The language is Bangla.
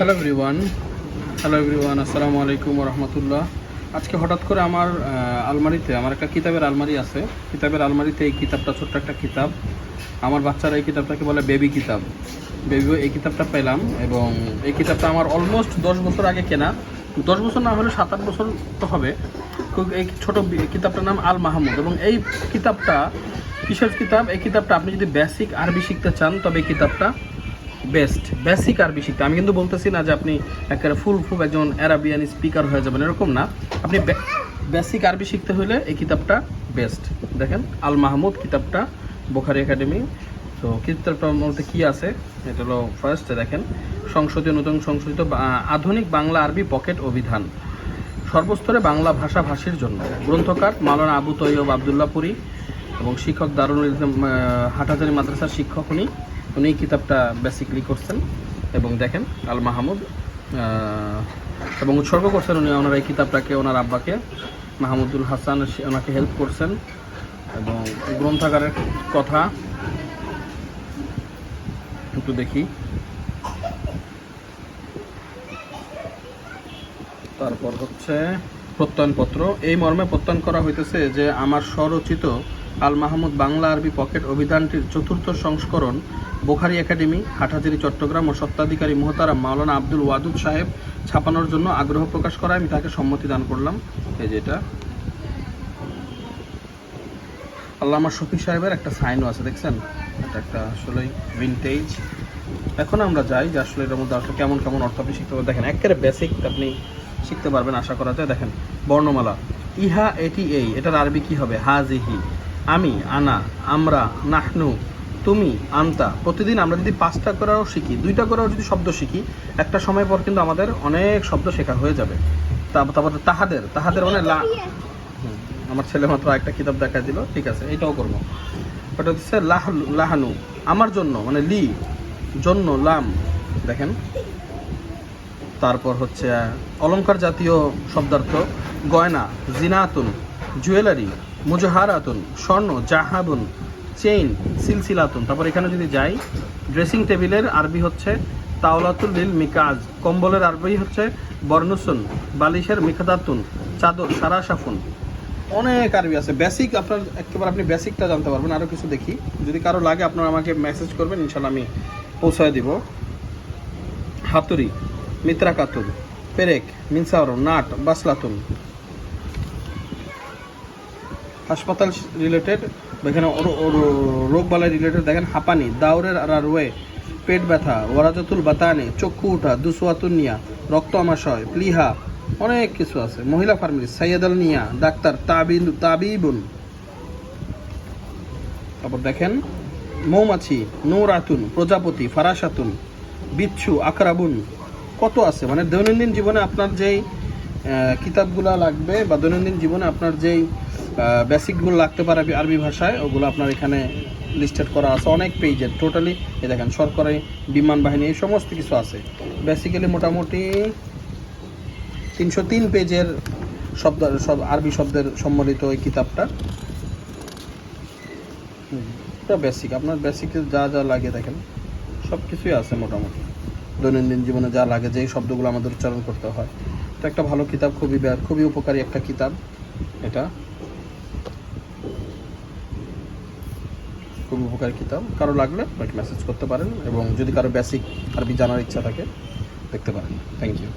হ্যালো এভরিওয়ান হ্যালো এভরিওয়ান আসসালামু আলাইকুম রহমতুল্লাহ আজকে হঠাৎ করে আমার আলমারিতে, আমার একটা কিতাবের আলমারি আছে। কিতাবের আলমারিতে এই কিতাবটা, ছোট্ট একটা কিতাব। আমার বাচ্চারা এই কিতাবটাকে বলে বেবি কিতাব। বেবি, এই কিতাবটা পেলাম এবং এই কিতাবটা আমার অলমোস্ট দশ বছর আগে কেনা। দশ বছর না হলে সাত আট বছর তো হবে। এই ছোট কিতাবটার নাম আল মাহমুদ এবং এই কিতাবটা কিসের কিতাব, এই কিতাবটা আপনি যদি বেসিক আরবি শিখতে চান, তবে এই কিতাবটা বেস্ট বেসিক আরবি শিখতে আমি কিন্তু বলতেছি না যে আপনি একেবারে ফুল ফুল একজন অ্যারাবিয়ান স্পিকার হয়ে যাবেন, এরকম না। আপনি বেসিক আরবি শিখতে হলে এই কিতাবটা বেস্ট দেখেন, আল মাহমুদ কিতাবটা বোখারি একাডেমি তো কিতাবটার মধ্যে কী আছে? এটা হলো ফার্স্ট দেখেন সংসদীয় নতুন সংশোধিত আধুনিক বাংলা আরবি পকেট অভিধান। সর্বস্তরে বাংলা ভাষা ভাষীর জন্য। গ্রন্থকার মাওলানা আবু তৈয়ব আবদুল্লাপুরি এবং শিক্ষক দারুল হাটহাজারি মাদ্রাসার শিক্ষক উনি। উনি কিতাবটা বেসিকলি করছেন এবং দেখেন আল মাহমুদ এবং উৎসর্গ করছেন উনি ওনার এই কিতাবটাকে, ওনার আব্বাকে। মাহমুদুল হাসান ওনাকে হেল্প করছেন এবং গ্রন্থাগারের কথা একটু দেখি। তারপর হচ্ছে প্রত্যয়নপত্র। এই মর্মে প্রত্যয়ন করা হইতেছে যে, আমার স্বরচিত আল মাহমুদ বাংলা আরবি পকেট অভিধানটির চতুর্থ সংস্করণ বোখারি একাডেমি, হাটহাজারি, চট্টগ্রাম ও সত্ত্বাধিকারী মোহতারাম মাওলানা আব্দুল ওয়াদুদ সাহেব ছাপানোর জন্য আগ্রহ প্রকাশ করায় আমি তাকে সম্মতি দান করলাম। এই যেটা আল্লামা শফিক সাহেবের একটা সাইনও আছে, দেখছেন? এটা একটা আসলে ভিনটেজ এখন আমরা যাই যে আসলে এটার মধ্যে আসলে কেমন কেমন অর্থ আপনি শিখতে পারবেন। দেখেন, একেবারে বেসিক আপনি শিখতে পারবেন, আশা করা যায়। দেখেন, বর্ণমালা। ইহা এটি এই, এটার আরবি কি হবে? হাজিহি। আমি, আনা, আমরা, নাহনু, তুমি, আন্তা। প্রতিদিন আমরা যদি পাঁচটা করেও শিখি, দুইটা করেও যদি শব্দ শিখি, একটা সময় পর কিন্তু আমাদের অনেক শব্দ শেখা হয়ে যাবে। তারপর তাহাদের তাহাদের মানে লা আমার ছেলে মাত্র একটা কিতাব দেখা দিল, ঠিক আছে, এটাও করব। ওটা হচ্ছে লাহ লাহানু, আমার জন্য মানে লি, জন্য, লাম, দেখেন। তারপর হচ্ছে অলঙ্কার জাতীয় শব্দার্থ, গয়না, জিনাতুন, জুয়েলারি মুজহারাতুন, স্বর্ণ, জাহাবুন, চেইন, সিলসিলাতুন। তারপর এখানে যদি যাই, ড্রেসিং টেবিলের আরবি হচ্ছে তাওলাতুল লিল মিকাজ, কম্বলের আরবি হচ্ছে বর্ণসুন, বালিশের মিখাদাতুন চাদর, সারা সাফুন। অনেক আরবি আছে। বেসিক আপনার, একেবারে আপনি বেসিকটা জানতে পারবেন আরও কিছু দেখি। যদি কারও লাগে, আপনারা আমাকে মেসেজ করবেন ইনশাল্লাহ আমি পৌঁছায় দিব। হাতুরি মিত্রা কাতুন পেরেক মিনসাওর নাট, বাসলাতুন। হাসপাতাল রিলেটেড এখানে রোগবালাই রিলেটেড দেখেন হাঁপানি, দাউরের রারওয়ে, পেট ব্যথা, ওয়ারাজাতুল বাতানে, চক্ষু উঠা দুসোয়াতুনিয়া রক্ত আমাশয় প্লিহা, অনেক কিছু আছে। মহিলা ফার্মেসি সৈয়দ আল নিয়া, ডাক্তার তাবিন তাবিবুন। তারপর দেখেন, মৌমাছি, নৌরাতুন, প্রজাপতি, ফারাসাতুন, বিচ্ছু, আকরাবুন। কত আছে? মানে দৈনন্দিন জীবনে আপনার যেই কিতাবগুলা লাগবে বা দৈনন্দিন জীবনে আপনার যেই বেসিকগুলো লাগতে পারে আরবি- ভাষায়, ওগুলো আপনার এখানে লিস্টেড করা আছে অনেক পেজের টোটালি এ দেখেন, সরকারি বিমান বাহিনী, এই সমস্ত কিছু আছে। বেসিক্যালি মোটামুটি তিনশো তিন পেজের শব্দ সব আরবি শব্দের সম্মিলিত ওই কিতাবটা। বেসিক আপনার বেসিকে যা যা লাগে দেখেন সব কিছুই আছে মোটামুটি। দৈনন্দিন জীবনে যা লাগে, যেই শব্দগুলো আমাদের উচ্চারণ করতে হয়। এটা একটা ভালো কিতাব, খুবই খুবই উপকারী একটা কিতাব এটা। খুবই উপকার কিতাব কারও লাগলে আপনাকে মেসেজ করতে পারেন এবং যদি কারও বেসিক আরবি জানার ইচ্ছা থাকে, দেখতে পারেন। Thank you